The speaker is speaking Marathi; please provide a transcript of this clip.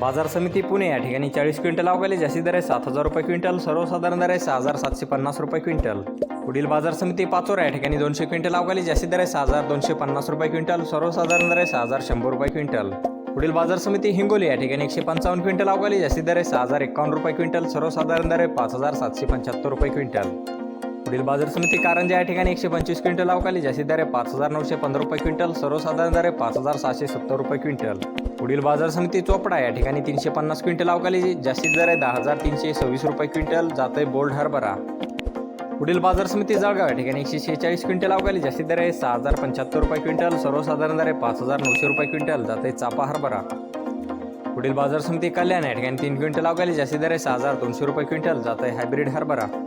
बाजार समिती पुणे या ठिकाणी चाळीस क्विंटल अवघाले जास्ती दर आहे. सात हजार रुपये क्विंटल सर्वसाधारण दर आहे. सहा हजार सातशे पन्नास रुपये क्विंटल. पुढील बाजार समिती पाचोरा या ठिकाणी दोनशे क्विंटल अवकाली जास्ती दर आहे. सहा हजार दोनशे पन्नास रुपये क्विंटल सर्वसाधारण दर आहे. सहा हजार शंभर रुपये क्विंटल. पुढील बाजार समिती हिंगोली या ठिकाणी एकशे पंचावन्न क्विंटल अवकाली जास्ती दर आहे. सहा हजार एकावन्न रुपये क्विंटल सर्वसाधारण दर आहे. पाच हजार सातशे पंच्याहत्तर रुपये क्विंटल. पुढील बाजार समिती कारंजा या ठिकाणी एकशे पंचवीस क्विंटल अवकाली जास्तीत दर आहे पाच हजार नऊशे पंधरा रुपये क्विंटल सर्वसाधारण दर आहे पाच हजार सहाशे सत्तर रुपये क्विंटल. पुढील बाजार समिती चोपडा या ठिकाणी तीनशे पन्नास क्विंटल अवकाली जास्तीत दर आहे दहा हजार तीनशे सव्वीस रुपये क्विंटल जातोय बोल्ड हरभरा. पुढील बाजार समिती जळगाव या ठिकाणी एकशे शेहेचाळीस क्विंटल अवकाली जास्तीत दर आहे सहा हजार पंच्याहत्तर रुपये क्विंटल सर्वसाधारण दर आहे पाच हजार नऊशे रुपये क्विंटल जातोय चापा हरभरा. पुढील बाजार समिती कल्याण या ठिकाणी तीन क्विंटल अवकाली जास्तीत दर आहे सहा हजार दोनशे रुपये क्विंटल जात आहे हायब्रिड हरभरा.